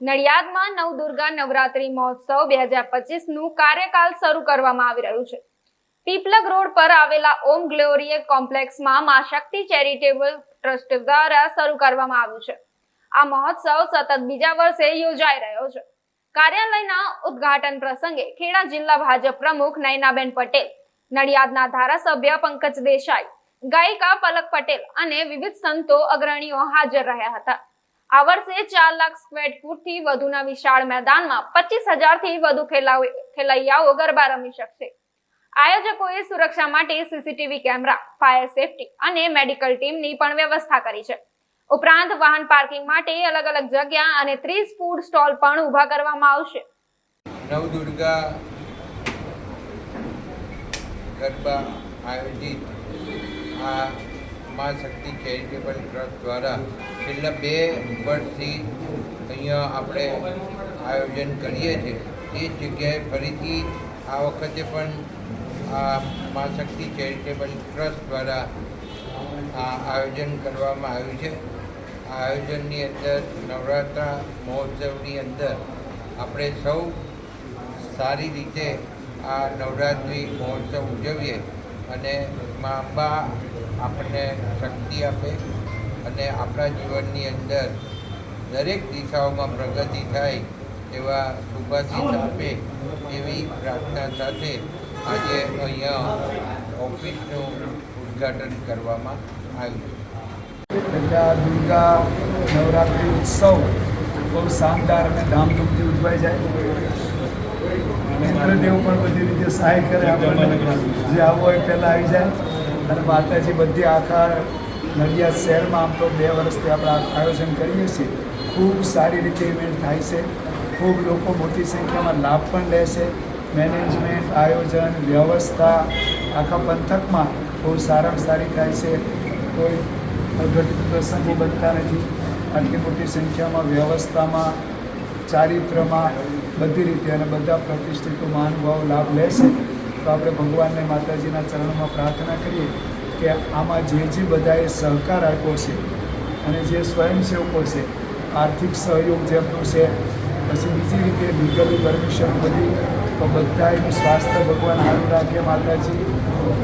નડિયાદમાં નવદુર્ગા નવરાત્રી મહોત્સવ બે હજાર પચીસનું કાર્યકાલ શરૂ કરવામાં આવી રહ્યું છે. પીપલગ રોડ પર આવેલા ઓમ ગ્લોરીએ કોમ્પ્લેક્સમાં મા શક્તિ ચેરિટેબલ ટ્રસ્ટ દ્વારા શરૂ કરવામાં આવ્યું છે. આ મહોત્સવ સતત બીજા વર્ષે યોજાઈ રહ્યો છે. કાર્યાલયના ઉદ્ઘાટન પ્રસંગે ખેડા જિલ્લા ભાજપ પ્રમુખ નયનાબેન પટેલ, નડિયાદના ધારાસભ્ય પંકજ દેસાઈ, ગાયિકા પલક પટેલ અને વિવિધ સંતો અગ્રણીઓ હાજર રહ્યા હતા. આ વર્ષે ચાર લાખ સ્ક્વેર ફૂટથી વધુના વિશાળ મેદાનમાં પચીસ હજારથી વધુ ખેલૈયાઓ ગરબા રમી શકશે. આયોજકોએ સુરક્ષા માટે સીસીટીવી કેમેરા, ફાયર સેફટી અને મેડિકલ ટીમની પણ વ્યવસ્થા કરી છે. ઉપરાંત વાહન પાર્કિંગ માટે અલગ અલગ જગ્યા અને ત્રીસ ફૂડ સ્ટોલ પણ ઊભા કરવામાં આવશે. નવદુર્ગા ગરબા આયોજિત આ મા શક્તિ ચેરિટેબલ ટ્રસ્ટ દ્વારા છેલ્લા બે વર્ષથી અહીંયા આપણે આયોજન કરીએ છીએ, એ જગ્યાએ ફરીથી આ વખતે પણ આ મા શક્તિ ચેરિટેબલ ટ્રસ્ટ દ્વારા આ આયોજન કરવામાં આવ્યું છે. આ આયોજનની અંદર નવરાત્રા મહોત્સવની અંદર આપણે સૌ સારી રીતે આ નવરાત્રિ મહોત્સવ ઉજવીએ અને મા અંબા આપણને શક્તિ આપે અને આપણા જીવનની અંદર દરેક દિશાઓમાં પ્રગતિ થાય એવા શુભાશીષ આપે એવી પ્રાર્થના સાથે આજે અહીંયા ઓફિસનું ઉદ્ઘાટન કરવામાં આવ્યું છે. દુર્ગા નવરાત્રિ ઉત્સવ બહુ શાનદાર અને ધામધૂમથી ઉજવાઈ જાય. ઇન્દ્રદેવ પણ બધી રીતે સહાય કરે આપણને. જે આવો હોય પહેલાં આવી જાય. અને માતાજી બધી આખા નડિયાદ શહેરમાં આમ તો બે વર્ષથી આપણે આયોજન કરીએ છીએ. ખૂબ સારી રીતે ઇવેન્ટ થાય છે. ખૂબ લોકો મોટી સંખ્યામાં લાભ પણ લે છે. મેનેજમેન્ટ આયોજન, વ્યવસ્થા આખા પંથકમાં બહુ સારામાં સારી થાય છે. કોઈ અઘટિત પ્રસંગો બનતા નથી. આટલી મોટી સંખ્યામાં વ્યવસ્થામાં, ચારિત્રમાં બધી રીતે અને બધા પ્રતિષ્ઠિતો મહાનુભાવો લાભ લેશે તો આપણે ભગવાનને માતાજીના ચરણમાં પ્રાર્થના કરીએ કે આમાં જે જે બધાએ સહકાર આપ્યો છે અને જે સ્વયંસેવકો છે, આર્થિક સહયોગ જેમનો છે, પછી બીજી રીતે લીગલી પરમિશન બધી, તો બધા સ્વાસ્થ્ય ભગવાન સારું રાખે માતાજી,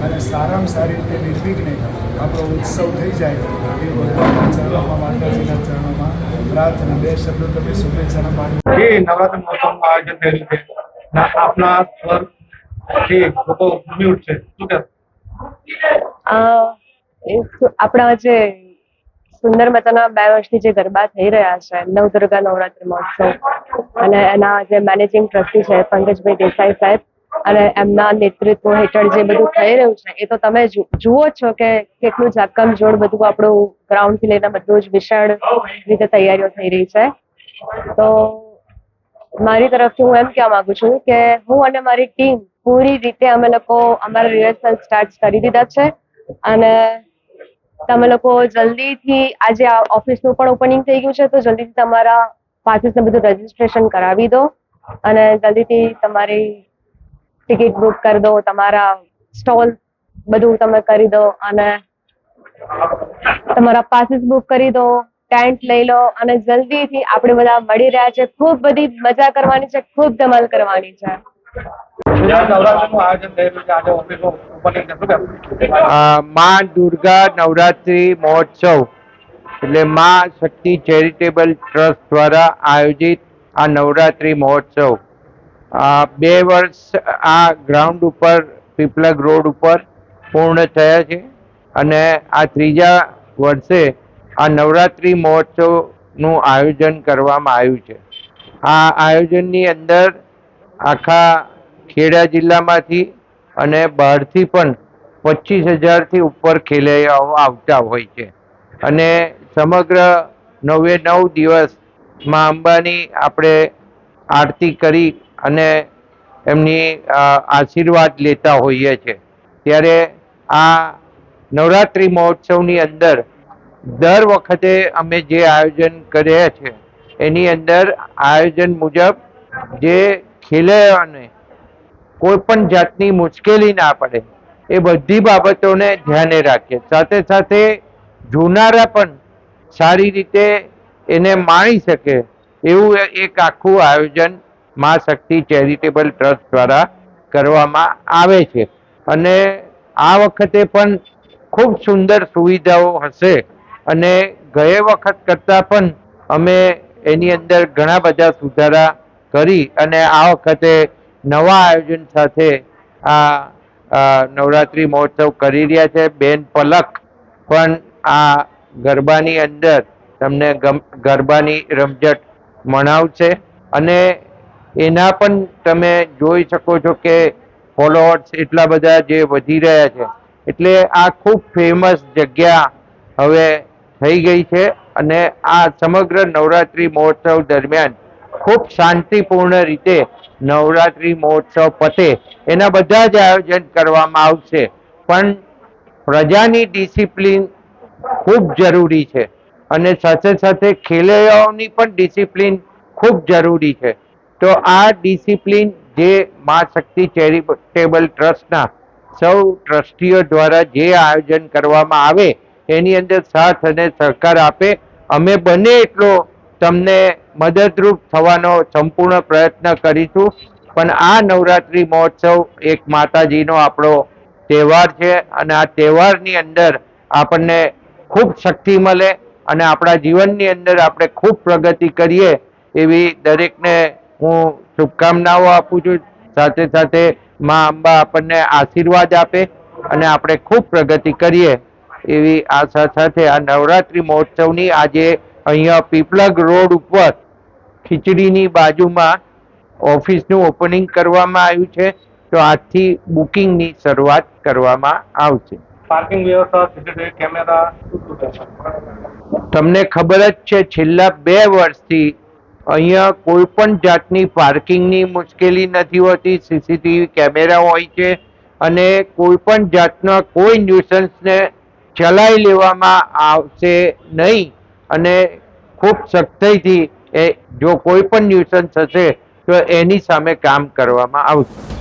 અને સારામાં સારી રીતે નિર્વિઘ્ને આપણો ઉત્સવ થઈ જાય એ ભગવાનના ચરણોમાં, માતાજીના ચરણોમાં પ્રાર્થના. બે શબ્દો તમે શુભેચ્છાના પાઠ જે મહોત્સવનું આયોજન થયેલું છે. આપના સ્વરથી આપણા જે સુંદર મતાના બે વર્ષથી જે ગરબા થઈ રહ્યા છે, નવદુર્ગા નવરાત્રિ મહોત્સવ અને એના જે મેનેજિંગ ટ્રસ્ટી છે, પંકજભાઈ દેસાઈ સાહેબ અને એમના નેતૃત્વ હેઠળ જે બધું થઈ રહ્યું છે, એ તો તમે જુઓ છો કે કેટલું જાકમજોડ બધું આપણું ગ્રાઉન્ડથી લઈને બધું જ વિશાળ રીતે તૈયારીઓ થઈ રહી છે. તો મારી તરફથી હું એમ કહેવા માંગુ છું કે હું અને મારી ટીમ પૂરી રીતે અમે લોકો અમારા રિહર્સલ સ્ટાર્ટ કરી દીધા છે. અને તમે લોકો જલ્દીથી આજે ઓફિસનું પણ ઓપનિંગ થઈ ગયું છે, તો જલ્દીથી તમારા પાસીસને બધું રજીસ્ટ્રેશન કરાવી દો. અને જલ્દીથી તમારી ટિકિટ બુક કરી દો, તમારા સ્ટોલ બધું તમે કરી દો અને તમારા પાસીસ બુક કરી દો ટેન્ટ લઈ લો અને જલ્દીથી આપણે બધા મળી રહ્યા છે. ખૂબ બધી મજા કરવાની છે, ખૂબ ધમાલ કરવાની છે. મા દુર્ગા નવરાત્રિ મહોત્સવ. એટલે મા શક્તિ ચેરિટેબલ ટ્રસ્ટ દ્વારા આયોજિત આ નવરાત્રિ મહોત્સવ. બે વર્ષ આ ગ્રાઉન્ડ ઉપર, પીપલગ રોડ ઉપર પૂર્ણ થયા છે. અને આ ત્રીજા વર્ષે આ નવરાત્રિ મહોત્સવનું આયોજન કરવામાં આવ્યું છે. આ આયોજનની અંદર આખા ખેડા જિલ્લામાંથી અને બહારથી પણ પચીસ હજારથી ઉપર ખેલૈયાઓ આવતા હોય છે. અને સમગ્ર નવે નવ દિવસ મા અંબાની આપણે આરતી કરી અને એમની આશીર્વાદ લેતા હોઈએ છીએ ત્યારે આ નવરાત્રિ મહોત્સવની અંદર દર વખતે અમે જે આયોજન કર્યા છે, એની અંદર આયોજન મુજબ જે ખેલૈયાઓને કોઈ પણ જાતની મુશ્કેલી ના પડે, એ બધી બાબતોને ધ્યાને રાખીએ. સાથે સાથે જોનારા પણ સારી રીતે એને માણી શકે એવું એક આખું આયોજન મા શક્તિ ચેરિટેબલ ટ્રસ્ટ દ્વારા કરવામાં આવે છે. અને આ વખતે પણ ખૂબ સુંદર સુવિધાઓ હશે. અને ગયે વખત કરતાં પણ અમે એની અંદર ઘણા બધા સુધારા કરી અને આ વખતે નવા આયોજન સાથે આ નવરાત્રિ મહોત્સવ કરી રહ્યા છે. બેન પલક પણ આ ગરબાની અંદર તમને ગરબાની રમઝટ મનાવશે. અને એના પણ તમે જોઈ શકો છો કે ફોલોઅર્સ એટલા બધા જે વધી રહ્યા છે. એટલે આ ખૂબ ફેમસ જગ્યા હવે થઈ ગઈ છે. અને આ સમગ્ર નવરાત્રિ મહોત્સવ દરમિયાન ખૂબ શાંતિપૂર્ણ રીતે નવરાત્રિ મહોત્સવ પતે. એના બધા જ આયોજન કરવામાં આવશે. પણ પ્રજાની ડિસિપ્લિન ખૂબ જરૂરી છે. અને સાથે સાથે ખેલૈયાઓની પણ ડિસિપ્લિન ખૂબ જરૂરી છે. તો આ ડિસિપ્લિન જે મા શક્તિ ચેરિટેબલ ટ્રસ્ટના સૌ ટ્રસ્ટીઓ દ્વારા જે આયોજન કરવામાં આવે, એની અંદર સાથ અને સહકાર આપે. અમે બને એટલો તમને મદદરૂપ થવાનો સંપૂર્ણ પ્રયત્ન કરીશું. પણ આ નવરાત્રિ મહોત્સવ એક માતાજીનો આપણો તહેવાર છે અને આ તહેવારની અંદર આપણને ખૂબ શક્તિ મળે અને આપણા જીવનની અંદર આપણે ખૂબ પ્રગતિ કરીએ એવી દરેકને હું શુભકામનાઓ આપું છું. સાથે સાથે મા અંબા આપણને આશીર્વાદ આપે અને આપણે ખૂબ પ્રગતિ કરીએ એવી આશા સાથે આ નવરાત્રિ મહોત્સવની આજે અહીંયા પીપલગ રોડ ઉપર ખીચડીની બાજુમાં ઓફિસનું ઓપનિંગ કરવામાં આવ્યું છે. તો આજથી બુકિંગની શરૂઆત કરવામાં આવશે. પાર્કિંગ વ્યવસ્થા સીસીટીવી કેમેરા તમને ખબર જ છે છેલ્લા બે વર્ષથી અહીંયા કોઈ પણ જાતની પાર્કિંગની મુશ્કેલી નથી હોતી. સીસીટીવી કેમેરા હોય છે અને કોઈ પણ જાતના કોઈ ન્યુસન્સને ચલાવી લેવામાં આવશે નહીં. અને ખૂબ સખ્તાઈથી એ જો કોઈ પણ ન્યુસન્સ હશે તો એની સામે કામ કરવામાં આવશે.